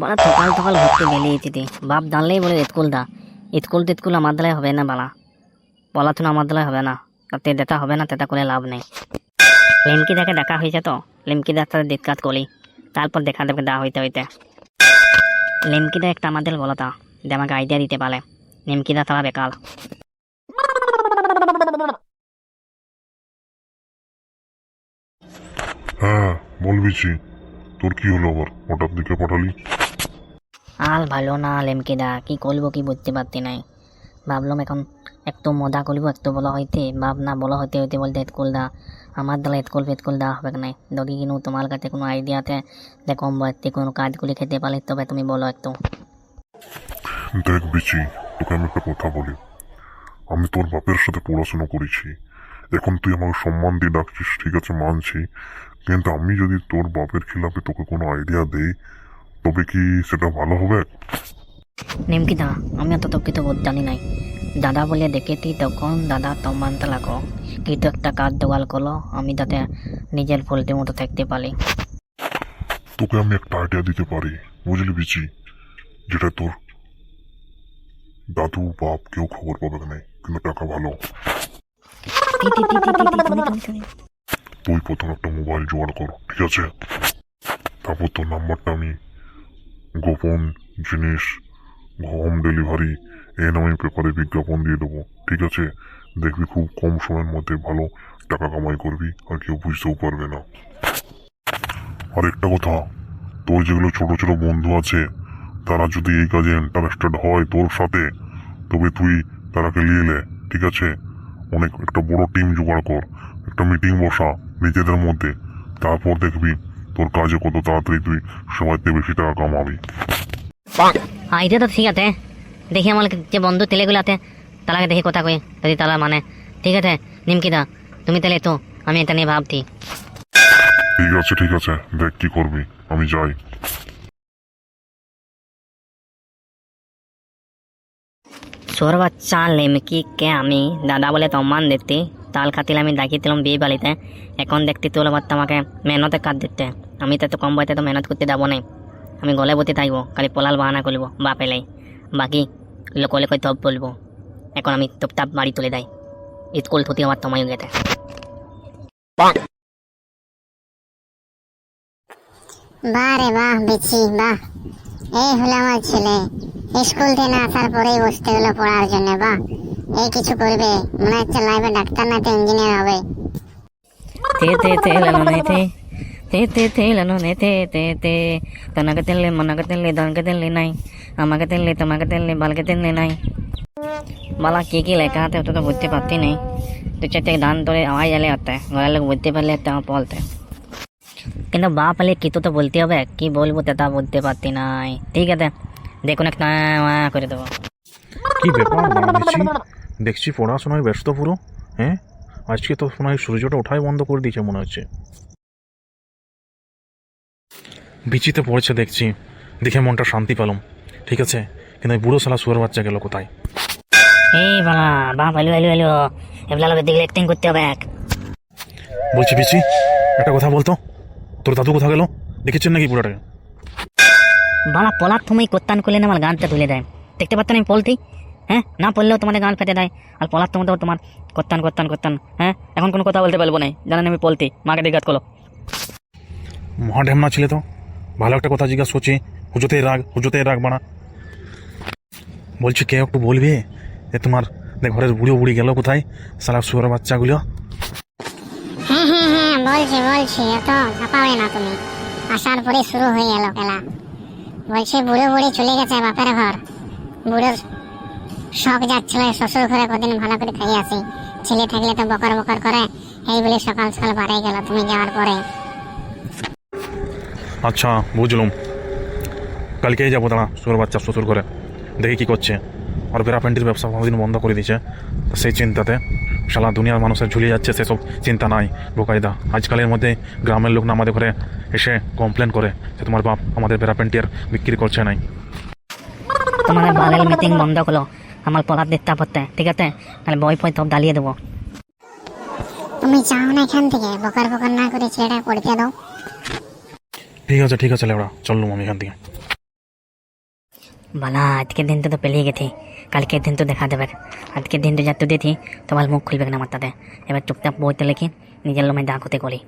বাড়া সকাল সকাল ঘুরতে বেরিয়েছি তুই বাপ জানলেই বলে স্কুল দা স্কুল টিস্কুল আমার দ্বারাই হবে না বালা। পড়াশোনা আমার দ্বারাই হবে না। তাতে যেটা হবে না তেটা করে লাভ নেই। লিমকি দেখে দেখা হয়েছে তো? লিমকি দার সাথে ডিসকাস করি তারপর দেখা দেবে দা হইতে হইতে। লিমকিদা একটা আমাদের বলতা যে আমাকে আইডিয়া দিতে পারে। লিমকিদা তারা বেকার। হ্যাঁ বলবিছি তোর কি হলো আবার? হঠাৎ দিকে পাঠালি? আর ভালো না লেমকিদা কি করব কি বুঝতে পারতি নাই। ভাবলাম এখন একটু মজা করব, একটু বলা হইতে, ভাব না বলা হইতে হইতে বলতে স্কুল দা, আমার দ্বারা স্কুল ফেস্কুল দেওয়া হবে নাই। যদি কিন্তু তোমার কাছে কোনো আইডিয়া আছে? যে কম বয়সে কোনো কাজগুলি খেতে পারলে তবে তুমি বলো একটু। দেখ বিচি, তোকে আমি একটা কথা বলি। আমি তোর বাপের সাথে পড়াশোনা করেছি। এখন তুই আমাকে সম্মান দিয়ে ডাকছিস, ঠিক আছে, মানছি। কিন্তু আমি যদি তোর বাপের খিলাফে তোকে কোনো আইডিয়া দেই তবে কি সেটা ভালো হবে? নিমকিদা আমি অত তো কিছু জানি নাই। দাদা বলে দেখেছি তখন দাদা তো মানতে লাগো। কিন্তু একটা কাজ জোগাড় করল আমি তাতে নিজের পোল্ট্রির মতো থাকতে পারি। তোকে আমি একটা আইডিয়া দিতে পারি বুঝলি বিচি? যেটা তোর দাদু বাপ কেউ খবর পাবে না কিন্তু টাকা ভালো। তুই প্রথম একটা মোবাইল জোগাড় কর ঠিক আছে? তারপর তোর নাম্বারটা আমি গোপন জিনিস হোম ডেলিভারি এ নামে পেপারে বিজ্ঞাপন দিয়ে দেবো, ঠিক আছে? দেখবি খুব কম সময়ের মধ্যে ভালো টাকা কামাই করবি, আর কেউ বুঝতেও পারবে না। আরেকটা কথা, তোর যেগুলো ছোট ছোট বন্ধু আছে, তারা যদি এই কাজে ইন্টারেস্টেড হয় তোর সাথে, তবে তুই তারাকে নিয়ে নে, ঠিক আছে? অনেক, একটা বড় টিম জোগাড় কর, একটা মিটিং বসা নিজেদের মধ্যে, তারপর দেখবি তোর কাজে কত তাড়াতাড়ি তুই সবাইতে বেশি টাকা কামাবি। আইডিয়া তো ঠিক আছে। দেখি আমার যে বন্ধু ছেলেগুলো আছে তারাকে দেখি কথা কই যদি তারা মানে। ঠিক আছে নিমকিদা তুমি তাহলে তো আমি এটা নিয়ে ভাবছি। ঠিক আছে ঠিক আছে দেখ কি করবি আমি যাই। সোর বাচ্চা লেমকি কে আমি? দাদা বলে সম্মান দিতে। তাল খাতিল আমি ডাকিয়েছিলাম বিয়ে বাড়িতে এখন দেখতে তোর বাচ্চা আমাকে মেহনতে কাজ দিতে। আমি তো কম বয়সে তো মেহনত করতে যাব নাই। আমি গলে বতে থাকব খালি পোলাল বাহানা করব বা পেলে বাকি লোকলে কই তব বলব। এখন আমি টুপটাপ বাড়ি তুলে দেয় স্কুল থুতি আমার হয়ে গেছে বাহ রে বাহ, বিচি, বাহ। এই হলো আমার ছেলে। স্কুল থেকে না আসার পরেই বসতে হলো পড়ার জন্য, বাহ। এই কিছু করবে? মনে হচ্ছে লাইফে ডাক্তার না তো ইঞ্জিনিয়ার হবে। no ne te te te te la no ne te te te tanaka telle manaka telle danaka telle নাই। আমাকে তেললে তোমাকে তেললে বালকে তেললে নাই। বালা কি কি লেখা আছে ওটা তো বুঝতে পারতি নেই। দু চারটে ধান ধরে আওয়াজ এলে হতে ঘরের লোক বুঝতে পারলে তো বলতে কিন্তু বাপ হলে কিছু তো বলতে হবে? কি বলব তা বলতে পারতি নাই। ঠিক আছে দেখুন একটা করে দেবো। কি ব্যাপার দেখছি পড়াশোনায় ব্যস্ত পুরো হ্যাঁ? আজকে তো মনে হয় সূর্যটা ওঠাই বন্ধ করে দিয়েছে মনে হচ্ছে। বিচিতে পড়েছে দেখছি দেখে মনটা শান্তি পেলাম ঠিক আছে? কিন্তু বুড়ো শালা শুয়ার বাচ্চা গেল কোথায়? এই বাবা বাপ এলো এলো এলো এগুলো লোকের দিকে অ্যাক্টিং করতে হবে বলছি বিচি একটা কথা বলতো? তোর দাদু কোথা গেল? দেখেছেন নাকি বুড়োটাকে বালা পলার তুমি কোত্তান করলে না আমার গানটা তুলে দেয়। দেখতে পারতেন আমি পলতি হ্যাঁ? না পড়লেও তোমাদের গান ফেটে দেয় আর পলার তোমার তো তোমার কোত্তান কোত্তান কোত্তান হ্যাঁ? এখন কোনো কথা বলতে পারব না। জানেন আমি পলতি মাকে দিঘাত করো মহা ঢেমনা ছিলে তো। ভালো একটা কথা জিজ্ঞাসা করছি। হুজোতে রাগ হুজোতে রাগ বানা বলছি কেউ একটু বলবে? যে তোমার ঘরের বুড়ো বুড়ি গেল কোথায়? সারা শুয়ার বাচ্চাগুলো। হ্যাঁ হ্যাঁ হ্যাঁ বলছি বলছি এত ঝাপাবে না তুমি। আসার পরে শুরু হয়ে গেল খেলা। বলছি বুড়ো বুড়ি চলে গেছে বাপের ঘর। বুড়োর শখ যাচ্ছিল শ্বশুর ঘরে কদিন ভালো করে থেকে আসি ছেলে থাকলে তো বকর বকর করে। এই বলে সকাল সকাল বাড়াই গেল তুমি যাওয়ার পরে। আচ্ছা বুঝলুম। কালকেই যাব দাঁড়া শুয়ার বাচ্চা শ্বশুর করে দেখি কি করছে। আর বেড়া প্যান্টির ব্যবসা কোনোদিন বন্ধ করে দিয়েছে। তো সেই চিন্তাতে সারা দুনিয়ার মানুষের ঝুলিয়ে যাচ্ছে সেসব চিন্তা নাই বোকায়দা আজকালের মধ্যে গ্রামের লোক না আমাদের ঘরে এসে কমপ্লেন করে যে তোমার বাপ আমাদের বেড়া প্যান্টির বিক্রি করছে নাই। তোমাদের বালের মিটিং বন্ধ করো। আমার পড়ার দেখতে পড়তে ঠিক আছে? তাহলে বই ফই সব ডালিয়ে দেবো। তুমি যাও না এখান থেকে বকর বকর না করে ছেলেটা পড়তে দাও। ঠিক আছে ঠিক আছে লেবড়া চললুম আমি এখান থেকে। বালা আজকের দিন তো তো পেলিয়ে গেছি। কালকের দিন তো দেখা দেবে। আজকের দিন তো যা তো দিয়েছি তোমার মুখ খুলবে না আমার তাতে। এবার চুপচাপ বইতে লিখি নিজের লোমে যা ক্ষতি করি।